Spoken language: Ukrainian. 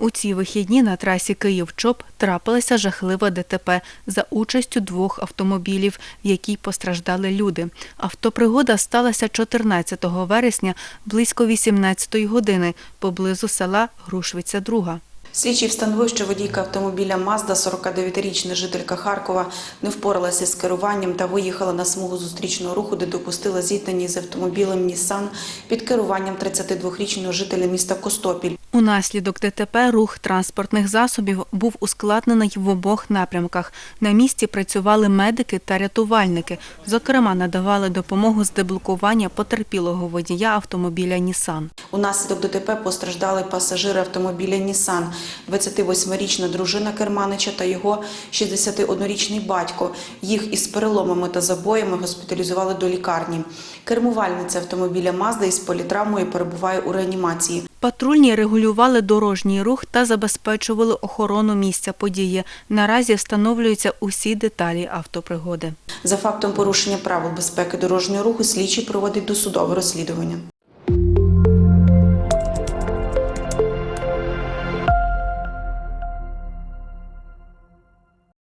У ці вихідні на трасі Київ-Чоп трапилася жахлива ДТП за участю двох автомобілів, в якій постраждали люди. Автопригода сталася 14 вересня близько 18 години поблизу села Грушвиця-Друга. Слідчий встановив, що водійка автомобіля Мазда, 49-річна жителька Харкова, не впоралася з керуванням та виїхала на смугу зустрічного руху, де допустила зіткнення з автомобілем Нісан під керуванням 32-річного жителя міста Костопіль. Унаслідок ДТП рух транспортних засобів був ускладнений в обох напрямках. На місці працювали медики та рятувальники. Зокрема, надавали допомогу з деблокування потерпілого водія автомобіля Нісан. Унаслідок ДТП постраждали пасажири автомобіля Нісан, 28-річна дружина Керманича та його 61-річний батько. Їх із переломами та забоями госпіталізували до лікарні. Кермувальниця автомобіля Мазда із політравмою перебуває у реанімації. Патрульні регулювали дорожній рух та забезпечували охорону місця події. Наразі встановлюються усі деталі автопригоди. За фактом порушення правил безпеки дорожнього руху слідчий проводить досудове розслідування.